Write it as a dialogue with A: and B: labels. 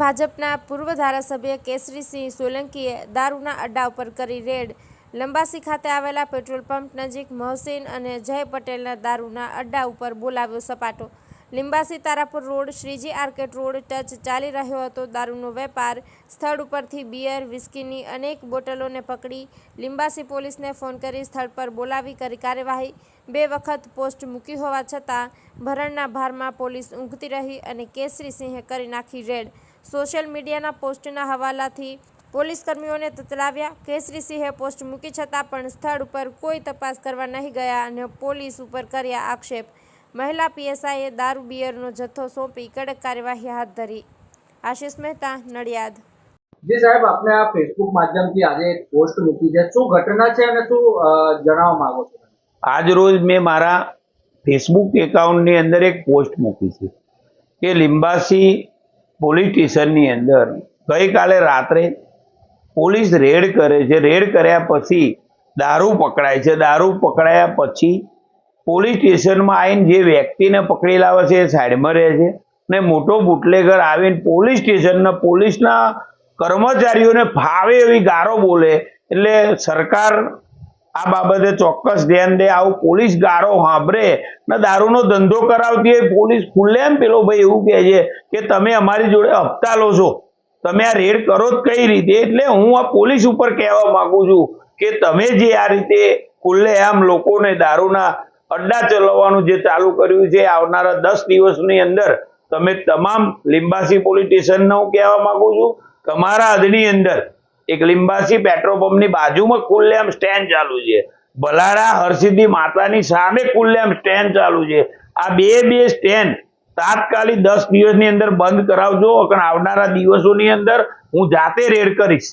A: ભાજપના પૂર્વ ધારાસભ્ય કેસરીસિંહ સોલંકીએ દારૂના અડ્ડા ઉપર કરી રેડ. લંબાસી ખાતે આવેલા પેટ્રોલ પંપ નજીક મોહસિન અને જય પટેલના દારૂના અડ્ડા ઉપર બોલાવ્યો સપાટો. Limbasi Tarapur road, Shriji arcade road touch ચાલી રહ્યો હતો. દારૂનો વેપાર સ્થળ ઉપરથી બિયર, વિસ્કીની અનેક બોટલોને પકડી લિંબાસી પોલીસને ફોન કરી સ્થળ પર બોલાવી કરી કાર્યવાહી. બે વખત પોસ્ટ મૂકી હોવા છતાં ભરણના ભારમાં પોલીસ ઊંઘતી રહી અને કેસરી સિંહે કરી નાખી રેડ. સોશિયલ મીડિયાના પોસ્ટના હવાલાથી પોલીસ કર્મીઓને તતલાવ્યા. કેસરી સિંહે પોસ્ટ મૂકી છતાં પણ સ્થળ ઉપર કોઈ તપાસ કરવા નહીં ગયા અને પોલીસ ઉપર કર્યા આક્ષેપ. મહિલા પીએસઆઈએ દારૂ બિયરનો જથ્થો સોંપી કડક કાર્યવાહી હાથ ધરી. આશિષ મહેતા નડિયાદ.
B: જી સાહેબ આપને આ ફેસબુક માધ્યમથી આજે એક પોસ્ટ મૂકી છે. શું ઘટના છે અને શું જણાવવા માંગો છો?
C: આજ રોજ મેં મારા ફેસબુક એકાઉન્ટની અંદર એક પોસ્ટ મૂકી છે કે લિંબાસી પોલીસ સ્ટેશનની અંદર ગઈકાલે રાત્રે પોલીસ રેડ કરે છે. રેડ કર્યા પછી દારૂ પકડાય છે. દારૂ પકડાયા પછી પોલીસ સ્ટેશનમાં આવીને જે વ્યક્તિને પકડી લાવે છે એ સાઈડમાં રહે છે ને મોટો બુટલેગર આવીને પોલીસ સ્ટેશનના પોલીસના કર્મચારીઓને ફાવે એવી ગારો બોલે એટલે સરકાર આ બાબતે ચોક્કસ ધ્યાન દે, આવું પોલીસ ગારો સાંભળે ને દારૂનો ધંધો કરાવતી હોય પોલીસ ખુલ્લેમ પેલો ભાઈ એવું કહે છે કે તમે અમારી જોડે હપ્તા લો છો. તમે આ રેડ કરો જ કઈ રીતે? એટલે હું આ પોલીસ ઉપર કહેવા માંગુ છું કે તમે જે આ રીતે ખુલ્લે આમ લોકોને દારૂના અડ્ડા ચલાવવાનું જે ચાલુ કર્યું છે, આવનારા દસ દિવસની અંદર તમે તમામ લિંબાસી પોલીસ હું કહેવા માંગુ છું, તમારા હદની અંદર એક લિંબાસી પેટ્રોલ પંપની બાજુમાં ખુલ્લેઆમ સ્ટેન્ડ ચાલુ છે. ભલાડા હરસિદ્ધિ માતાની સામે ખુલ્લેઆમ સ્ટેન્ડ ચાલુ છે. આ બે બે સ્ટેન્ડ તાત્કાલિક દસ દિવસની અંદર બંધ કરાવજો કારણ આવનારા દિવસોની અંદર હું જાતે રેડ કરીશ.